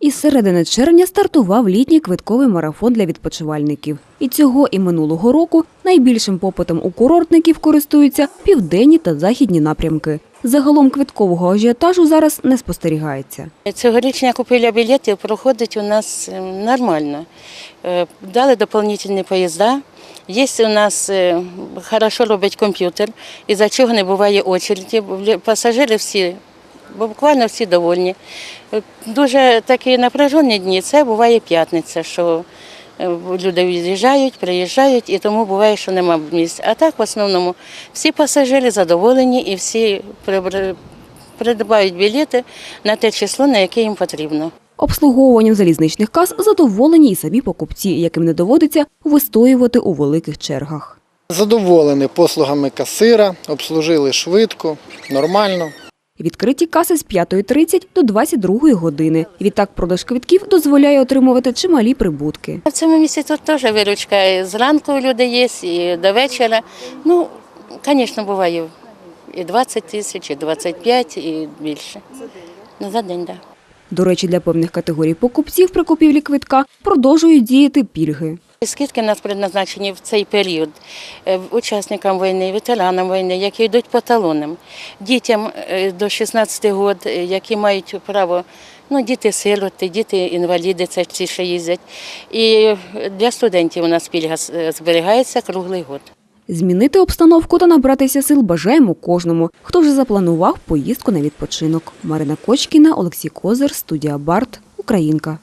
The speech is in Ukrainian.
Із середини червня стартував літній квитковий марафон для відпочивальників. І цього і минулого року найбільшим попитом у курортників користуються південні та західні напрямки. Загалом квиткового ажіотажу зараз не спостерігається. Цьогорічня купівля білетів проходить у нас е, нормально. Е, Дали доповнительні поїзда. Є у нас е, хорошо робить комп'ютер, і за чого не буває очереді. Пасажири всі, буквально всі довольні. Е, Дуже такі напряжені дні. Це буває п'ятниця, що е, люди від'їжджають, приїжджають, і тому буває, що нема місць. А так в основному всі пасажири задоволені і всі придбають білети на те число, на яке їм потрібно. Обслуговуванням залізничних кас задоволені і самі покупці, яким не доводиться вистоювати у великих чергах. Задоволені послугами касира, обслужили швидко, нормально. Відкриті каси з 5.30 до 22 години. Відтак продаж квитків дозволяє отримувати чималі прибутки. В цьому місці тут теж виручка. Зранку люди є, і до вечора. Ну, звісно, буває і 20 тисяч, і 25, і більше. Ну, за день, так. Да. До речі, для певних категорій покупців при купівлі квитка продовжують діяти пільги. Скидки в нас предназначені в цей період е, учасникам війни, ветеранам війни, які йдуть по талонам, дітям е, до 16 років, які мають право, ну, діти-сироти, діти-інваліди, це що їздять. І для студентів у нас пільга е, зберігається круглий год. Змінити обстановку та набратися сил бажаємо кожному, хто вже запланував поїздку на відпочинок. Марина Кочкіна, Олексій Козир, студія Барт, Українка.